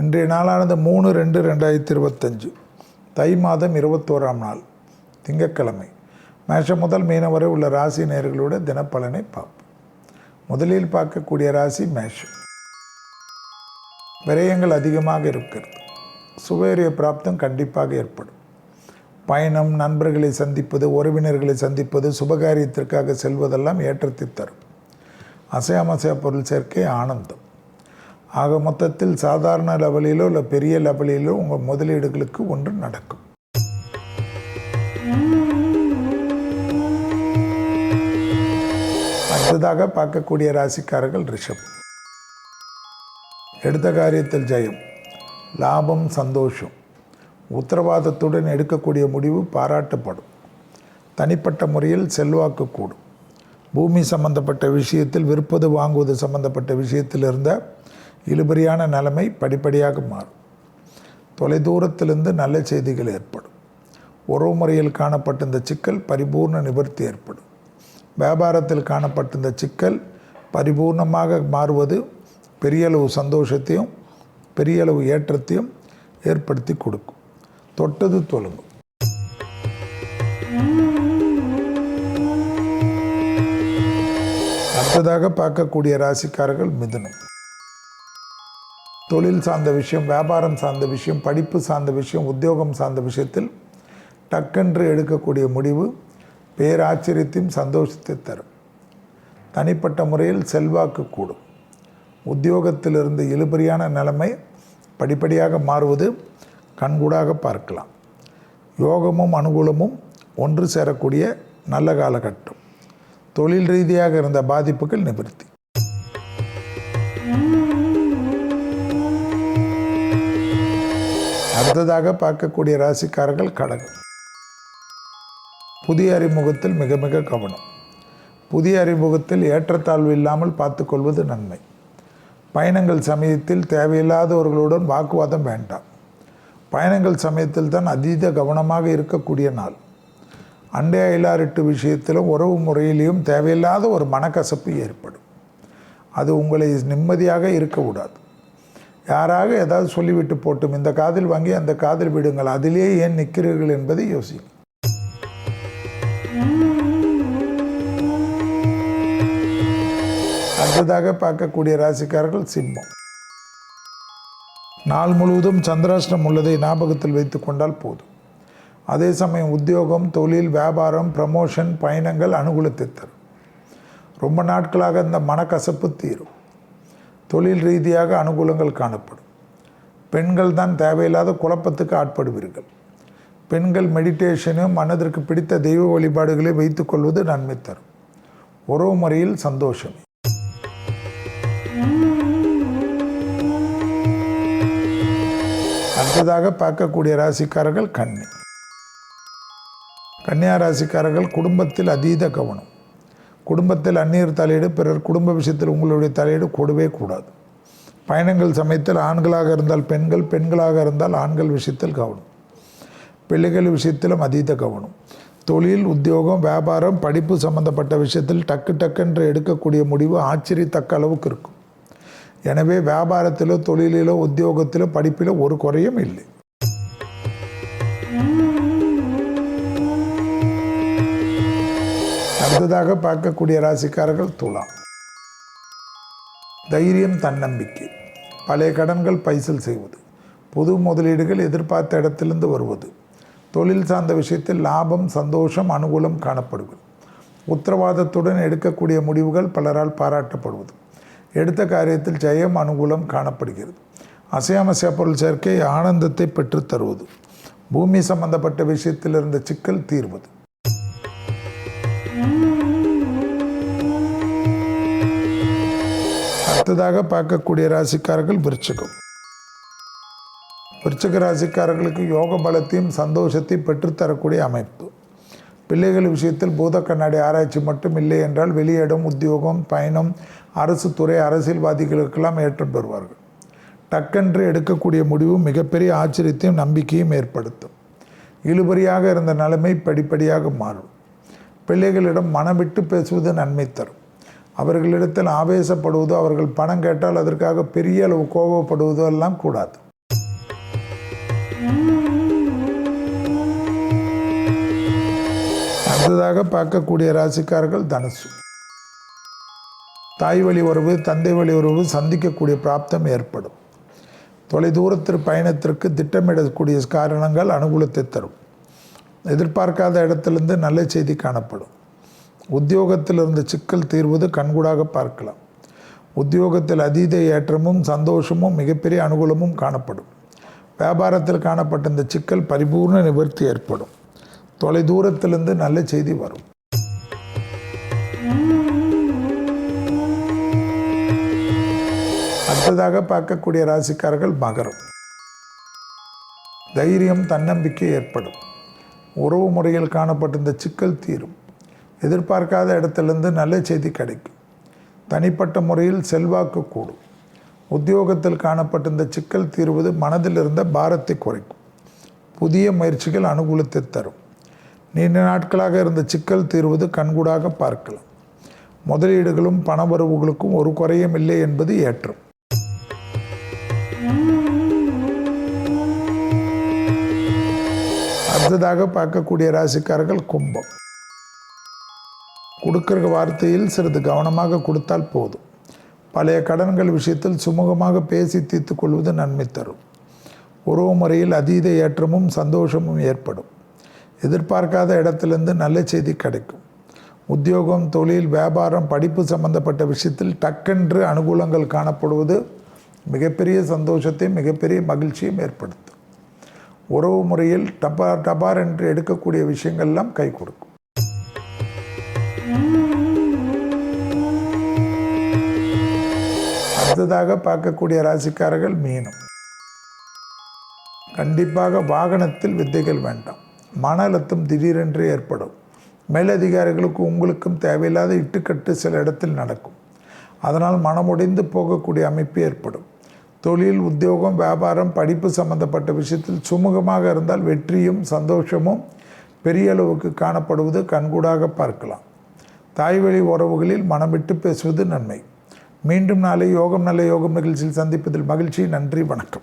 இன்றைய நாளானது மூணு ரெண்டு ரெண்டாயிரத்தி இருபத்தஞ்சு. தை மாதம் இருபத்தோராம் நாள் திங்கட்கிழமை. மேஷம் முதல் மீனம் வரை உள்ள ராசி நேர்களோட தினப்பலனை பார்ப்போம். முதலில் பார்க்கக்கூடிய ராசி மேஷம். விரயங்கள் அதிகமாக இருக்கிறது. சுவேரிய பிராப்தம் கண்டிப்பாக ஏற்படும். பயணம் நண்பர்களை சந்திப்பது உறவினர்களை சந்திப்பது சுபகாரியத்திற்காக செல்வதெல்லாம் ஏற்றத்தை தரும். அசையாமசையா பொருள் சேர்க்கை ஆனந்தம். ஆக மொத்தத்தில் சாதாரண லெவலிலோ இல்லை பெரிய லெவலிலோ உங்கள் முதலீடுகளுக்கு ஒன்று நடக்கும். அடுத்ததாக பார்க்கக்கூடிய ராசிக்காரர்கள் ரிஷப் எடுத்த காரியத்தில் ஜெயம் லாபம் சந்தோஷம். உத்தரவாதத்துடன் எடுக்கக்கூடிய முடிவு பாராட்டப்படும். தனிப்பட்ட முறையில் செல்வாக்கு கூடும். பூமி சம்பந்தப்பட்ட விஷயத்தில் விற்பது வாங்குவது சம்பந்தப்பட்ட விஷயத்தில் இருந்த இழுபறியான நிலைமை படிப்படியாக மாறும். தொலைதூரத்திலிருந்து நல்ல செய்திகள் ஏற்படும். உறவு முறையில் காணப்பட்ட இந்த சிக்கல் பரிபூர்ண நிவர்த்தி ஏற்படும். வியாபாரத்தில் காணப்பட்ட இந்த சிக்கல் பரிபூர்ணமாக மாறுவது பெரியளவு சந்தோஷத்தையும் பெரிய அளவு ஏற்றத்தையும் ஏற்படுத்தி கொடுக்கும். தொட்டது தொழுங்கும். அடுத்ததாக பார்க்கக்கூடிய ராசிக்காரர்கள் மிதுனம். தொழில் சார்ந்த விஷயம் வியாபாரம் சார்ந்த விஷயம் படிப்பு சார்ந்த விஷயம் உத்தியோகம் சார்ந்த விஷயத்தில் டக்கென்று எடுக்கக்கூடிய முடிவு பேராச்சரியத்தையும் சந்தோஷத்தை தரும். தனிப்பட்ட முறையில் செல்வாக்கு கூடும். உத்தியோகத்திலிருந்து இழுபறியான நிலைமை படிப்படியாக மாறுவது கண்கூடாக பார்க்கலாம். யோகமும் அனுகூலமும் ஒன்று சேரக்கூடிய நல்ல காலகட்டம். தொழில் ரீதியாக இருந்த பாதிப்புகள் நிவர்த்தி. அடுத்ததாக பார்க்கக்கூடிய ராசிக்காரர்கள் கடகம். புதிய அறிமுகத்தில் மிக மிக கவனம். புதிய அறிமுகத்தில் ஏற்றத்தாழ்வு இல்லாமல் பார்த்துக்கொள்வது நன்மை. பயணங்கள் சமயத்தில் தேவையில்லாதவர்களுடன் வாக்குவாதம் வேண்டாம். பயணங்கள் சமயத்தில் தான் அதீத கவனமாக இருக்கக்கூடிய நாள். அண்டை அயலாரிட்டு விஷயத்திலும் உறவு முறையிலையும் தேவையில்லாத ஒரு மனக்கசப்பு ஏற்படும். அது உங்களை நிம்மதியாக இருக்க விடாது. யாராக ஏதாவது சொல்லிவிட்டு போட்டும். இந்த காதில் வாங்கி அந்த காதில் விடுங்கள். அதிலேயே ஏன் நிற்கிறீர்கள் என்பதை யோசிக்கும் அடுத்ததாக பார்க்கக்கூடிய ராசிக்காரர்கள் சிம்மம். நாள் முழுவதும் சந்திராஷ்டிரம் உள்ளதை ஞாபகத்தில் வைத்து கொண்டால் போதும். அதே சமயம் உத்தியோகம் தொழில் வியாபாரம் ப்ரமோஷன் பயணங்கள் அனுகூலத்தை தரும். ரொம்ப நாட்களாக இந்த மனக்கசப்பு தீரும். தொழில் ரீதியாக அனுகூலங்கள் காணப்படும். பெண்கள் தான் தேவையில்லாத குழப்பத்துக்கு ஆட்படுவீர்கள். பெண்கள் மெடிடேஷனும் மனதிற்கு பிடித்த தெய்வ வழிபாடுகளை வைத்துக்கொள்வது நன்மை தரும். உறவு முறையில் சந்தோஷம். அடுத்ததாக பார்க்கக்கூடிய ராசிக்காரர்கள் கன்னி. கன்னியா ராசிக்காரர்கள் குடும்பத்தில் அதீத கவனம். குடும்பத்தில் அந்நியர் தலையீடு பிறர் குடும்ப விஷயத்தில் உங்களுடைய தலையீடு கூடவே கூடாது. பயணங்கள் சமயத்தில் ஆண்களாக இருந்தால் பெண்கள் பெண்களாக இருந்தால் ஆண்கள் விஷயத்தில் கவனம். பிள்ளைகள் விஷயத்திலும் அதீத கவனம். தொழில் உத்தியோகம் வியாபாரம் படிப்பு சம்பந்தப்பட்ட விஷயத்தில் டக்கு டக்குன்று எடுக்கக்கூடிய முடிவு ஆச்சரியத்தக்க அளவுக்கு இருக்கும். எனவே வியாபாரத்திலோ தொழிலிலோ உத்தியோகத்திலோ படிப்பிலோ ஒரு குறையும் இல்லை. அடுத்ததாக பார்க்கக்கூடிய ராசிக்காரர்கள் துலாம். தைரியம் தன்னம்பிக்கை. பழைய கடன்கள் பைசல் செய்வது. புது முதலீடுகள் எதிர்பார்த்த இடத்திலிருந்து வருவது. தொழில் சார்ந்த விஷயத்தில் லாபம் சந்தோஷம் அனுகூலம் காணப்படுவது. உத்தரவாதத்துடன் எடுக்கக்கூடிய முடிவுகள் பலரால் பாராட்டப்படுவது. எடுத்த காரியத்தில் ஜெயம் அனுகூலம் காணப்படுகிறது. அசையாமசிய பொருள் சேர்க்கை ஆனந்தத்தை பெற்றுத் தருவது பூமி சம்பந்தப்பட்ட விஷயத்தில் இருந்த சிக்கல் தீர்வது. அடுத்ததாக பார்க்கக்கூடிய ராசிக்காரர்கள் விருச்சிகம். விருச்சிக ராசிக்காரர்களுக்கு யோக பலத்தையும் சந்தோஷத்தையும் பெற்றுத்தரக்கூடிய அமைப்பு. பிள்ளைகள் விஷயத்தில் பூத கண்ணாடி ஆராய்ச்சி மட்டும் இல்லை என்றால் வெளியிடம் உத்தியோகம் பயணம் அரசு துறை அரசியல்வாதிகளுக்கெல்லாம் ஏற்றம் பெறுவார்கள். டக்கென்று எடுக்கக்கூடிய முடிவு மிகப்பெரிய ஆச்சரியத்தையும் நம்பிக்கையும் ஏற்படுத்தும். இழுபறியாக இருந்த நிலைமை படிப்படியாக மாறும். பிள்ளைகளிடம் மனம் விட்டு பேசுவது நன்மை தரும். அவர்களிடத்தில் ஆவேசப்படுவதோ அவர்கள் பணம் கேட்டால் அதற்காக பெரிய அளவு கோபப்படுவதோ எல்லாம் கூடாது. அடுத்ததாக பார்க்கக்கூடிய ராசிக்காரர்கள் தனுசு. தாய் வழி உறவு தந்தை வழி உறவு சந்திக்கக்கூடிய பிராப்தம் ஏற்படும். தொலைதூரத்திற்கு பயணத்திற்கு திட்டமிடக்கூடிய காரணங்கள் அனுகூலத்தை தரும். எதிர்பார்க்காத இடத்திலிருந்து நல்ல செய்தி காணப்படும். உத்தியோகத்தில் இருந்த சிக்கல் தீர்வது கண்கூடாக பார்க்கலாம். உத்தியோகத்தில் அதீத ஏற்றமும் சந்தோஷமும் மிகப்பெரிய அனுகூலமும் காணப்படும். வியாபாரத்தில் காணப்பட்ட இந்த சிக்கல் பரிபூர்ண நிவர்த்தி ஏற்படும். தொலைதூரத்திலிருந்து நல்ல செய்தி வரும். அடுத்ததாக பார்க்கக்கூடிய ராசிக்காரர்கள் மகரம். தைரியம் தன்னம்பிக்கை ஏற்படும். உறவு முறையில் காணப்பட்ட இந்த சிக்கல் தீரும். எதிர்பார்க்காத இடத்துலேருந்து நல்ல செய்தி கிடைக்கும். தனிப்பட்ட முறையில் செல்வாக்கு கூடும். உத்தியோகத்தில் காணப்பட்டிருந்த சிக்கல் தீர்வது மனதில் இருந்த பாரத்தை குறைக்கும். புதிய முயற்சிகள் அனுகூலத்தை தரும். நீண்ட நாட்களாக இருந்த சிக்கல் தீர்வது கண்கூடாக பார்க்கலாம். முதலீடுகளும் பணவரவுகளுக்கும் ஒரு குறையும் இல்லை என்பது ஏற்றம். அடுத்ததாக பார்க்கக்கூடிய ராசிக்காரர்கள் கும்பம். கொடுக்குற வார்த்தையில் சிறிது கவனமாக கொடுத்தால் போதும். பழைய கடன்கள் விஷயத்தில் சுமூகமாக பேசி தீர்த்து கொள்வது நன்மை தரும். உறவு முறையில் அதீத ஏற்றமும் சந்தோஷமும் ஏற்படும். எதிர்பார்க்காத இடத்திலிருந்து நல்ல செய்தி கிடைக்கும். உத்தியோகம் தொழில் வியாபாரம் படிப்பு சம்பந்தப்பட்ட விஷயத்தில் டக்கென்று அனுகூலங்கள் காணப்படுவது மிகப்பெரிய சந்தோஷத்தை மிகப்பெரிய மகிழ்ச்சியும் ஏற்படுத்தும். உறவு முறையில் டபார் டபார் என்று எடுக்கக்கூடிய விஷயங்கள்லாம் கை கொடுக்கும். அடுத்ததாக பார்க்கக்கூடிய ராசிக்காரர்கள் மீனம். கண்டிப்பாக வாகனத்தில் வித்தைகள் வேண்டாம். மன அழுத்தம் திடீரென்று ஏற்படும். மேலதிகாரிகளுக்கு உங்களுக்கும் தேவையில்லாத இட்டுக்கட்டு சில இடத்தில் நடக்கும். அதனால் மனமுடைந்து போகக்கூடிய அமைப்பு ஏற்படும். தொழில் உத்தியோகம் வியாபாரம் படிப்பு சம்பந்தப்பட்ட விஷயத்தில் சுமூகமாக இருந்தால் வெற்றியும் சந்தோஷமும் பெரிய அளவுக்கு காணப்படுவது கண்கூடாக பார்க்கலாம். தாய்வழி உறவுகளில் மனம் விட்டு பேசுவது நன்மை. மீண்டும் நாளை யோகம் நல்ல யோகம் நிகழ்ச்சியில் சந்திப்பதில் மகிழ்ச்சி. நன்றி வணக்கம்.